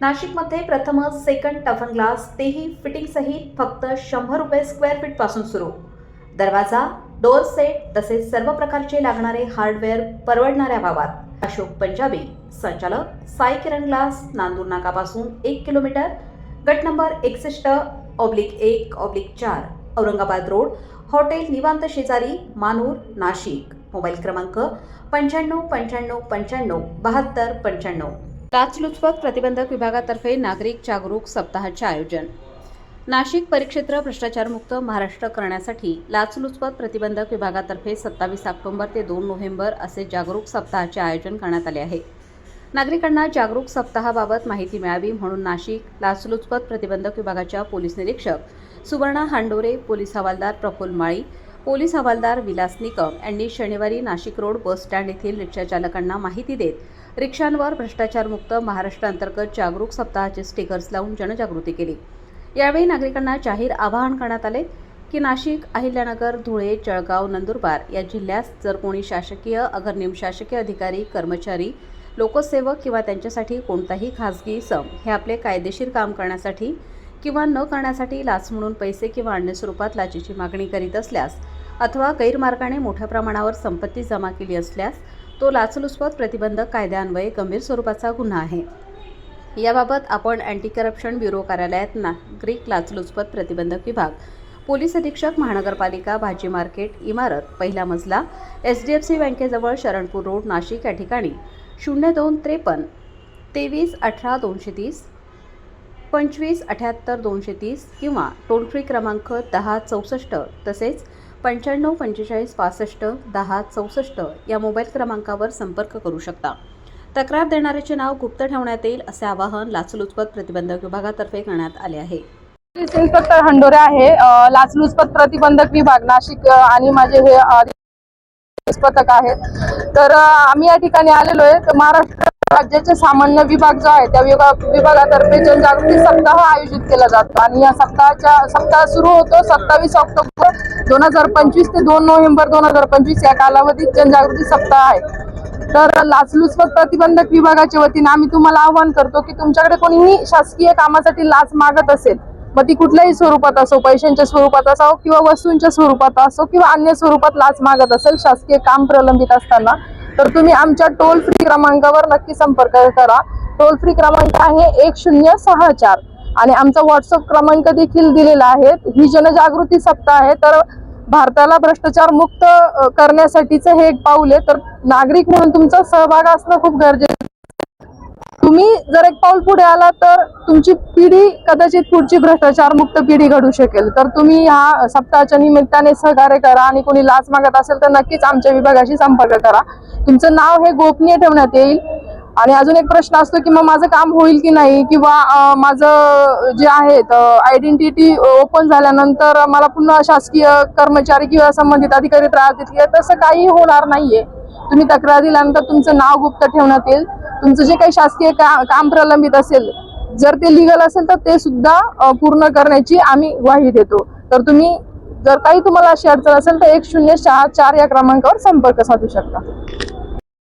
नाशिकमध्ये प्रथमच second टफन glass तेही फिटिंग सहित फक्त शंभर रुपये स्क्वेअर फीटपासून सुरू. दरवाजा डोअर सेट तसेच सर्व प्रकारचे लागणारे हार्डवेअर परवडणाऱ्या भावात. अशोक पंजाबी संचालक साई किरण ग्लास नांदूर नाकापासून एक किलोमीटर गट नंबर एकसष्ट ऑब्लिक एक ऑब्लिक चार औरंगाबाद रोड हॉटेल निवांत शेजारी मानूर नाशिक. मोबाईल क्रमांक पंच्याण्णव पंच्याण्णव पंच्याण्णव बहात्तर पंच्याण्णव. लाचलुचपत प्रतिबंधक विभागातर्फे नागरिक जागरूक सप्ताहाचे आयोजन. नाशिक परिक्षेत्र भ्रष्टाचारमुक्त महाराष्ट्र करण्यासाठी लाचलुचपत प्रतिबंधक विभागातर्फे सत्तावीस ऑक्टोंबर ते दोन नोव्हेंबर असे जागरूक सप्ताहाचे आयोजन करण्यात आले आहे. नागरिकांना जागरूक सप्ताहाबाबत माहिती मिळावी म्हणून नाशिक लाचलुचपत प्रतिबंधक विभागाच्या पोलीस निरीक्षक सुवर्णा हांडोरे पोलीस हवालदार प्रफुल्ल माळी पोलीस हवालदार विलास निकम यांनी शनिवारी नाशिक रोड बस स्टँड येथील रिक्षाचालकांना माहिती देत रिक्षांवर भ्रष्टाचारमुक्त महाराष्ट्रांतर्गत जागरूक सप्ताहाचे स्टिकर्स लावून जनजागृती केली. यावेळी नागरिकांना जाहीर आवाहन करण्यात आले की नाशिक अहिल्यानगर धुळे जळगाव नंदुरबार या जिल्ह्यात जर कोणी शासकीय अगर निमशासकीय अधिकारी कर्मचारी लोकसेवक किंवा त्यांच्यासाठी कोणताही खासगी सम हे आपले कायदेशीर काम करण्यासाठी किंवा न करण्यासाठी लाच म्हणून पैसे किंवा अन्य स्वरूपात लाचेची मागणी करीत असल्यास अथवा गैरमार्गाने मोठ्या प्रमाणावर संपत्ती जमा केली असल्यास तो लाचलुचपत प्रतिबंधक कायद्यान्वये गंभीर स्वरूपाचा गुन्हा आहे. याबाबत आपण अँटी करप्शन ब्युरो कार्यालयात नागरिक लाचलुचपत प्रतिबंधक विभाग पोलीस अधीक्षक महानगरपालिका भाजी मार्केट इमारत पहिला मजला एच डी एफ सी बँकेजवळ शरणपूर रोड नाशिक या ठिकाणी शून्य दोन त्रेपन्न तेवीस अठरा दोनशे तीस पंचवीस अठ्याहत्तर दोनशे तीस किंवा टोल फ्री क्रमांक दहा चौसष्ट तसेच पंच्याण्णव पंचेचाळीस पासष्ट दहा चौसष्ट या मोबाईल क्रमांकावर संपर्क करू शकता. तक्रार देणाऱ्याचे नाव गुप्त ठेवण्यात येईल असे आवाहन लाचलुचपत प्रतिबंधक विभागातर्फे करण्यात आले आहे. इन्स्पेक्टर हंडोरे आहे. लाचलुचपत प्रतिबंधक विभाग नाशिक आणि माझे हे पथक आहेत. तर आम्ही या ठिकाणी आलेलो आहे. तर महाराष्ट्र राज्याचे सामान्य विभाग जो आहे त्या विभाग विभागातर्फे जनजागृती सप्ताह आयोजित केला जातो. आणि या सप्ताहाच्या सप्ताह सुरू होतो सत्तावीस ऑक्टोबर दोन हजार पंचवीस ते दोन नोव्हेंबर दोन हजार पंचवीस या कालावधीत जनजागृती सप्ताह आहे. तर लाचलुचपत प्रतिबंधक विभागाच्या वतीने आम्ही तुम्हाला आवाहन करतो की तुमच्याकडे कोणीही शासकीय कामासाठी लाच मागत असेल मग ती कुठल्याही स्वरूपात असो पैशांच्या स्वरूपात असो किंवा वस्तूंच्या स्वरूपात असो किंवा अन्य स्वरूपात लाच मागत असेल शासकीय काम प्रलंबित असताना तर तुम्ही आमच्या टोल फ्री क्रमांकावर नक्की संपर्क करा. टोल फ्री क्रमांक आहे एक शून्य सहा चार. आणि आमचा व्हॉट्सअप क्रमांक देखील दिलेला आहे. ही जनजागृती सप्ताह आहे. तर भारताला भ्रष्टाचार मुक्त करण्यासाठीचं हे एक पाऊल आहे. तर नागरिक म्हणून तुमचा सहभाग असणं खूप गरजेचं तुम्ही जर एक पाऊल पुढे आला तर तुमची पिढी कदाचित पुढची भ्रष्टाचार मुक्त पिढी घडू शकेल. तर तुम्ही ह्या सप्ताहाच्या निमित्ताने सहकार्य करा आणि कोणी लाच मागत असेल तर नक्कीच आमच्या विभागाशी संपर्क करा. तुमचं नाव हे गोपनीय ठेवण्यात येईल. आणि अजून एक प्रश्न असतो की मग माझं काम होईल की नाही किंवा माझं जे आहे आयडेंटिटी ओपन झाल्यानंतर मला पुन्हा शासकीय कर्मचारी किंवा संबंधित अधिकारी त्रास देतील. तसं काही होणार नाहीये. तुम्ही तक्रार दिल्यानंतर तुमचं नाव गुप्त ठेवण्यात येईल. तुमचं जे काही शासकीय का, काम प्रलंबित असेल जर ते लिगल असेल तर ते सुद्धा पूर्ण करण्याची आम्ही ग्वाही देतो. तर तुम्ही जर काही तुम्हाला अशी अडचण असेल तर एक शून्य सहा चार या क्रमांकावर संपर्क साधू शकता.